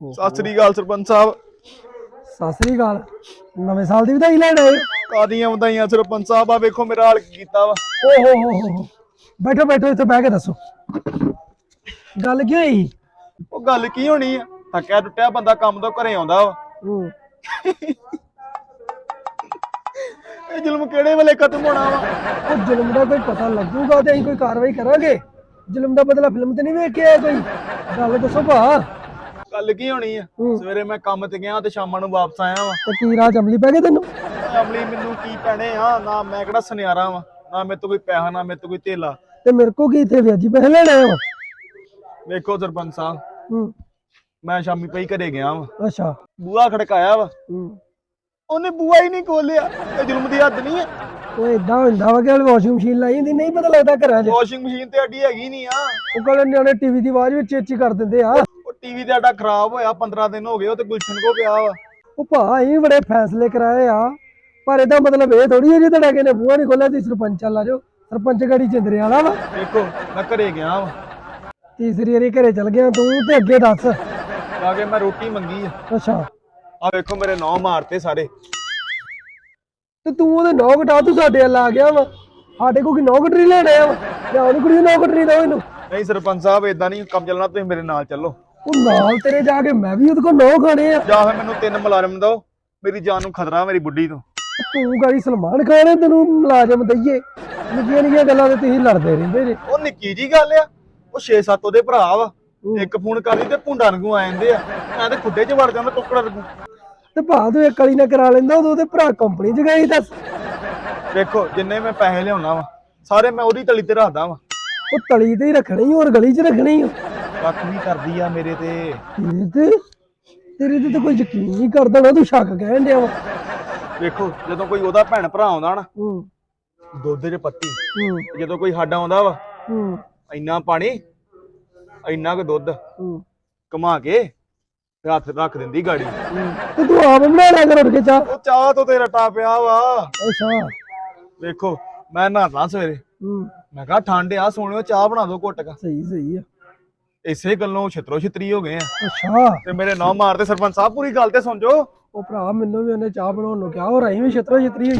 ਸਤਿ ਸ੍ਰੀ ਅਕਾਲ ਸਰਪੰਚ ਸਾਹਿਬ। ਸਤਿ ਸ੍ਰੀ ਅਕਾਲ। ਨਵੇਂ ਸਾਲ ਦੀ ਵਧਾਈ ਲੈਣ ਆਏ? ਕਾਦੀਆਂ ਵਧਾਈਆਂ ਸਰਪੰਚ ਸਾਹਿਬ ਆ ਵੇਖੋ ਮੇਰਾ ਹਾਲ ਕੀ ਕੀਤਾ ਵਾ। ਓ ਹੋ ਹੋ ਹੋ ਹੋ ਬੈਠੋ ਬੈਠੋ ਇੱਥੇ ਬਹਿ ਕੇ ਦੱਸੋ। ਗੱਲ ਕੀ ਹੋਈ? ਉਹ ਗੱਲ ਕੀ ਹੋਣੀ ਆ? ਥੱਕਿਆ ਟੁੱਟਿਆ ਬੰਦਾ ਕੰਮ ਤੋਂ ਘਰੇ ਆਉਂਦਾ ਵਾ। ਹੂੰ। ਇਹ ਜ਼ੁਲਮ ਕਿਹੜੇ ਵੇਲੇ ਖਤਮ ਹੋਣਾ ਵਾ? ਉਹ ਜ਼ੁਲਮ ਦਾ ਕੋਈ ਪਤਾ ਲੱਗੂਗਾ ਤੇ ਅਸੀਂ ਕੋਈ ਕਾਰਵਾਈ ਕਰਾਂਗੇ। ਜ਼ੁਲਮ ਦਾ ਬਦਲਾ ਫਿਲਮ ਤੇ ਨਹੀਂ ਵੇਖਿਆ ਕੋਈ। ਗੱਲ ਦੱਸੋ ਭਾ। ਗੱਲ ਕੀ ਹੋਣੀ ਆ? ਹੂੰ। ਸਵੇਰੇ ਮੈਂ ਕੰਮ ਤੇ ਗਿਆ ਤੇ ਸ਼ਾਮਾਂ ਨੂੰ ਵਾਪਸ ਆਇਆ ਵਾ। ਤੇ ਕੀ ਰਾਜ ਅਮਲੀ ਪੈ ਗਏ ਤੈਨੂੰ? ਅਮਲੀ ਮੈਨੂੰ ਕੀ ਪੈਣੇ ਆ? ਨਾ ਮੈਂ ਕਿਹੜਾ ਸੁਨਿਆਰਾ ਵਾ ਨਾ ਮੇਰੇ ਤੋਂ ਕੋਈ ਪੈਸਾ ਨਾ ਮੇਰੇ ਤੋਂ ਕੋਈ ਧੇਲਾ। ਤੇ ਮੇਰੇ ਕੋ ਕੀ ਇੱਥੇ ਵਿਆਜੀ ਪੈਸੇ ਲੈਣ ਹੋ ਵੇਖੋ ਸਰਪੰਚ ਸਾਹਿਬ ਹੂੰ। ਮੈਂ ਸ਼ਾਮੀ ਪਈ ਘਰੇ ਗਿਆ ਵਾ। ਅੱਛਾ। ਬੂਆ ਖੜਕਾਇਆ ਵਾ। ਹੂੰ। ਉਹਨੇ ਬੂਆ ਹੀ ਨਹੀਂ ਖੋਲਿਆ ਇਹ ਜ਼ੁਲਮ ਦੀ ਹੱਦ ਨਹੀਂ ਆ। ਉਹ ਇਦਾਂ ਹੁੰਦਾ ਵਾ ਕਿ ਵਾਸ਼ਿੰਗ ਮਸ਼ੀਨ ਲਾਈ ਹੁੰਦੀ ਨਹੀਂ ਪਤਾ ਲੱਗਦਾ ਘਰਾਂ 'ਚ। ਵਾਸ਼ਿੰਗ ਮਸ਼ੀਨ ਤੇ ਅੱਡੀ ਹੈਗੀ ਨਹੀਂ ਆ। ਉਹ ਕੋਲ ਨਿਆਣੇ ਟੀਵੀ ਦੀ ਆਵਾਜ਼ ਵਿੱਚ ਚੇਚੀ ਕਰ ਦਿੰਦੇ ਆ। ਟੀਵੀ ਤੇ ਸਾਡਾ ਖਰਾਬ ਹੋਇਆ 15 ਦਿਨ ਹੋ ਗਏ ਉਹ ਤੇ ਗੁਲਸ਼ਨ ਕੋ ਪਿਆ ਵਾ। ਉਹ ਭਾ ਅਸੀਂ ਵੀ ਬੜੇ ਫੈਸਲੇ ਕਰਾਏ ਆ। ਪਰ ਇਹਦਾ ਮਤਲਬ ਇਹ ਥੋੜੀ ਹੈ ਜੇ ਤੁਹਾਡਾ ਕਿਨੇ ਬੂਹਾ ਨਹੀਂ ਖੋਲਿਆ ਤੇ ਸਰਪੰਚ ਆ ਜਾਓ। ਸਰਪੰਚ ਗਾੜੀ ਚੰਦਰੇ ਵਾਲਾ ਵਾ। ਦੇਖੋ ਮੈਂ ਘਰੇ ਗਿਆ ਵਾ। ਤੀਸਰੀ ਵਾਰੀ ਘਰੇ ਚਲ ਗਿਆ ਤੂੰ ਤੇ ਅੱਗੇ ਦੱਸ। ਜਾ ਕੇ ਮੈਂ ਰੋਟੀ ਮੰਗੀ ਆ। ਅੱਛਾ। ਆ ਵੇਖੋ ਮੇਰੇ ਨੌ ਮਾਰਤੇ ਸਾਰੇ। ਤੇ ਤੂੰ ਉਹਦੇ ਨੌ ਘਟਾ ਤੂੰ ਸਾਡੇ ਵੱਲ ਆ ਗਿਆ ਵਾ। ਸਾਡੇ ਕੋਲ ਕੀ ਨੌ ਕਟਰੀ ਲੈਣ ਵਾ? ਜਾਂ ਉਹਨੂੰ ਕੁੜੀ ਨੌ ਕਟਰੀ ਦੋ ਇਹਨੂੰ? ਨਹੀਂ ਸਰਪੰਚ ਸਾਹਿਬ ਇਦਾਂ ਨਹੀਂ ਕੰਮ ਚੱਲਣਾ ਤੁਸੀਂ ਮੇਰੇ ਨਾਲ ਚੱਲੋ। ਉਹ ਨਾਲ ਤੇਰੇ ਜਾ ਕੇ ਮੈਂ ਵੀ ਉਹਦੇ ਕੋਲ ਨੌ ਖਾਣੇ ਆ। ਜਾਂ ਫਿਰ ਮੈਨੂੰ ਤਿੰਨ ਮੁਲਾਜ਼ਮ ਦਿਓ। ਮੇਰੀ ਜਾਨ ਨੂੰ ਖਤਰਾ ਮੇਰੀ ਬੁੱਢੀ ਤੋਂ। ਤੂੰ ਗਾੜੀ ਸਲਮਾਨ ਖਾਨ ਹੈ ਤੈਨੂੰ ਮੁਲਾਜ਼ਮ ਦਈਏ। ਨਿੱਕੀਆਂ ਨਿੱਕੀਆਂ ਗੱਲਾਂ ਤੇ ਤੁਸੀਂ ਲੜਦੇ ਰਹਿੰਦੇ ਜੇ। ਉਹ ਨਿੱਕੀ ਜੀ ਗੱਲ ਆ ਉਹ 6-7 ਉਹਦੇ ਭਰਾ ਵਾ। ਇੱਕ ਫੋਨ ਕਰਦੀ ਤੇ ਪੁੰਡਾ ਰੰਗੂ ਆ ਜਾਂਦੇ ਆ। ਮੈਂ ਤੇ ਖੁੱਡੇ 'ਚ ਵੜ ਜਾਂਦਾ ਟੁਕੜਾ ਰੰਗੂ ਤੇ ਭਾ ਤੂੰ ਇੱਕ ਵਾਲੀ ਨਾ ਕਰਾ ਲੈਂਦਾ ਉਦੋਂ ਉਹਦੇ ਭਰਾ ਕੰਪਨੀ 'ਚ ਗਏ ਦੱਸ। ਵੇਖੋ ਜਿੰਨੇ ਮੈਂ ਪੈਸੇ ਲਿਆਉਣਾ ਵਾ ਸਾਰੇ ਮੈਂ ਉਹਦੀ ਤਲੀ ਤੇ ਰੱਖਦਾ ਵਾ। ਉਹ ਤਲੀ ਤੇ ਹੀ ਰੱਖਣੀ ਹੋਰ ਗਲੀ 'ਚ ਰੱਖਣੀ ਕੱਖ ਵੀ ਕਰਦੀ ਆ ਮੇਰੇ ਤੇ। ਤੇਰੇ ਤੇ? ਤੇਰੇ ਤੇ ਤਾਂ ਕੋਈ ਯਕੀਨ ਨਹੀਂ ਕਰਦਾ ਨਾ ਤੂੰ ਸ਼ੱਕ ਕਹਿਣ ਡਿਆ ਵਾ। ਵੇਖੋ ਜਦੋਂ ਕੋਈ ਉਹਦਾ ਭੈਣ ਭਰਾ ਆਉਂਦਾ ਨਾ ਹੂੰ। ਦੁੱਧ 'ਚ ਪੱਤੀ ਹੂੰ। ਜਦੋਂ ਕੋਈ ਸਾਡਾ ਆਉਂਦਾ ਵਾ ਹੂੰ। ਇੰਨਾ ਪਾਣੀ ਇੰਨਾ ਕੁ ਦੁੱਧ ਹੂੰ। ਘੁਮਾ ਕੇ ਤੇ ਹੱਥ ਰੱਖ ਦਿੰਦੀ ਗਾੜੀ। ਤੇ ਤੂੰ ਆਪ ਬਣਾ ਲਿਆ ਕਰ ਉੱਠ ਕੇ ਚਾਹ। ਉਹ ਚਾਹ ਤੋਂ ਤੇ ਰਟਾ ਪਿਆ ਵਾ। ਅੱਛਾ। ਵੇਖੋ ਮੈਂ ਨਹਾਤਾ ਸਵੇਰੇ। ਹੂੰ। ਮੈਂ ਕਿਹਾ ਠੰਡ ਆ ਸੋਹਣਿਓ ਚਾਹ ਬਣਾ ਦਿਓ ਘੁੱਟ ਕਾ। ਸਹੀ ਸਹੀ ਆ। ਇਸੇ ਗੱਲੋਂ ਛਿਤਰੋ ਛਿਤਰੀ ਹੋ ਗਏ ਆ। ਅੱਛਾ। ਤੇ ਮੇਰੇ ਨਾਂ ਮਾਰਦੇ ਸਰਪੰਚ ਸਾਹਿਬ ਪੂਰੀ ਗੱਲ ਤੇ ਸੁਣ ਜੋ ਉਹ ਭਰਾ ਮੈਨੂੰ ਵੀ ਉਹਨੇ ਚਾਹ ਬਣਾਉਣ ਨੂੰ ਕਿਹਾ ਹੋਰ ਅਸੀਂ ਵੀ ਛਤਰੋ ਛਤਰੀ ਹੋਈ